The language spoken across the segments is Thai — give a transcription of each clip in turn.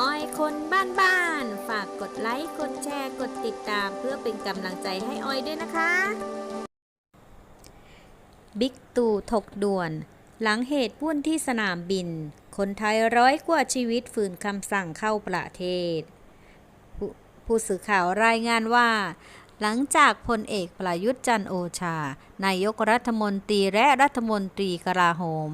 อ้อยคนบ้านๆ ฝากกดไลค์ กดแชร์ กดติดตามเพื่อเป็นกำลังใจให้อ้อยด้วยนะคะ บิ๊กตู่ถกด่วน หลังเหตุวุ่นที่สนามบิน คนไทยร้อยกว่าชีวิตฝืนคำสั่งเข้าประเทศ ผู้สื่อข่าวรายงานว่า หลังจากพลเอกประยุทธ์จันโอชา นายกรัฐมนตรีและรัฐมนตรีกลาโหม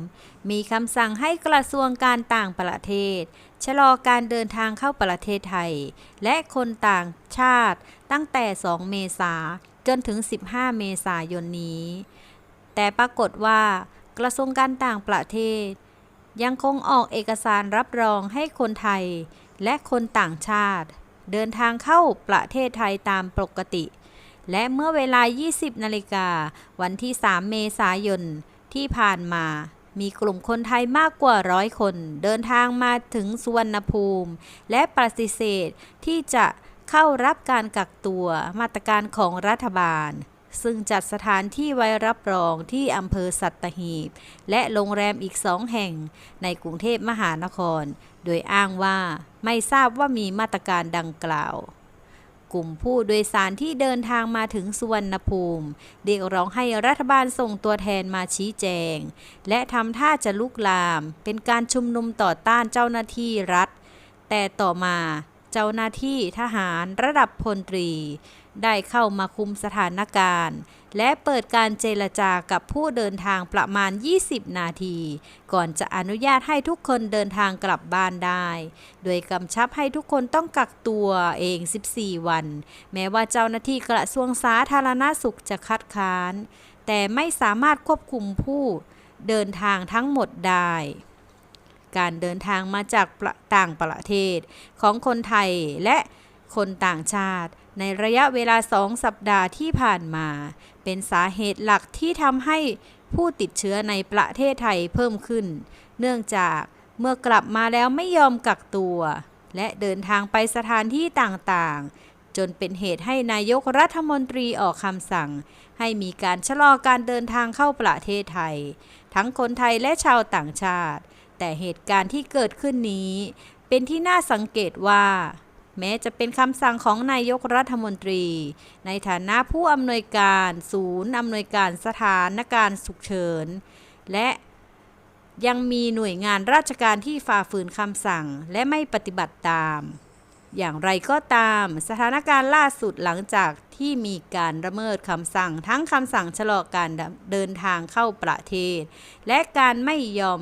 มีคำสั่งให้กระทรวงการต่างประเทศ ชะลอการเดินทางเข้าประเทศไทย และคนต่างชาติตั้งแต่ 2 เมษาจนถึง 15 เมษายนนี้ แต่ปรากฏว่ากระทรวงการต่างประเทศ ยังคงออกเอกสารรับรองให้คนไทยและคนต่างชาติเดินทางเข้าประเทศไทยตามปกติ และเมื่อเวลา 20 นาฬิกา วันที่ 3 เมษายน ที่ผ่านมา มีกลุ่มคนไทยมากกว่าร้อยคน เดินทางมาถึงสุวรรณภูมิ และปฏิเสธที่จะเข้ารับการกักตัวมาตรการของรัฐบาล ซึ่งจัดสถานที่ไว้รับรองที่อำเภอสัตหีบ และโรงแรมอีกสองแห่งในกรุงเทพมหานคร โดยอ้างว่าไม่ทราบว่ามีมาตรการดังกล่าว กลุ่มผู้โดยสารที่เดินทางมาถึงสุวรรณภูมิ เรียกร้องให้รัฐบาลส่งตัวแทนมาชี้แจง และทำท่าจะลุกลาม เป็นการชุมนุมต่อต้านเจ้าหน้าที่รัฐ แต่ต่อมา เจ้าหน้าที่ทหารระดับพลตรี ได้เข้ามาคุมสถานการณ์ และเปิดการเจรจากับผู้เดินทางประมาณ 20 นาที ก่อนจะอนุญาตให้ทุกคนเดินทางกลับบ้านได้ โดยกำชับให้ทุกคนต้องกักตัวเอง 14 วัน แม้ว่าเจ้าหน้าที่กระทรวงสาธารณสุขจะคัดค้าน แต่ไม่สามารถควบคุมผู้เดินทางทั้งหมดได้ การเดินทางมาจากต่างประเทศ ของคนไทยและคนต่างชาติ ในระยะเวลาสองสัปดาห์ที่ผ่านมา เป็นสาเหตุหลักที่ทำให้ผู้ติดเชื้อในประเทศไทยเพิ่มขึ้น เนื่องจากเมื่อกลับมาแล้วไม่ยอมกักตัว และเดินทางไปสถานที่ต่างๆ จนเป็นเหตุให้นายกรัฐมนตรีออกคำสั่ง ให้มีการชะลอการเดินทางเข้าประเทศไทย ทั้งคนไทยและชาวต่างชาติ แต่เหตุการณ์ที่เกิดขึ้นนี้ เป็นที่น่าสังเกตว่า แม้จะเป็นคำสั่งของนายกรัฐมนตรี ในฐานะผู้อำนวยการศูนย์อำนวยการสถานการณ์ฉุกเฉิน และยังมีหน่วยงานราชการที่ฝ่าฝืนคำสั่งและไม่ปฏิบัติตาม อย่างไรก็ตามสถานการณ์ล่าสุดหลังจากที่มีการละเมิดคำสั่ง ทั้งคำสั่งชะลอการเดินทางเข้าประเทศ และการไม่ยอม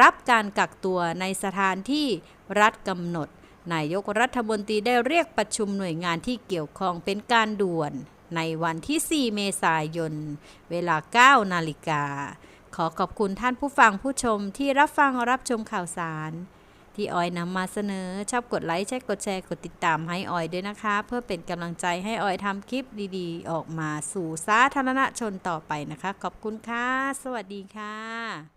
รับการกักตัวในสถานที่รัฐกำหนด นายกรัฐมนตรีได้เรียกประชุมหน่วยงานที่เกี่ยวข้องเป็นการด่วน ในวันที่ 4 เมษายน เวลา 9 นาฬิกา ขอขอบคุณท่านผู้ฟังผู้ชมที่รับฟังรับชมข่าวสารที่ออยนำมาเสนอ ชอบกดไลค์ใช่กดแชร์กดติดตามให้ออยด้วยนะคะ เพื่อเป็นกำลังใจให้ออยทำคลิปดีๆ ออกมาสู่สาธารณชนต่อไปนะคะ ขอบคุณค่ะ สวัสดีค่ะ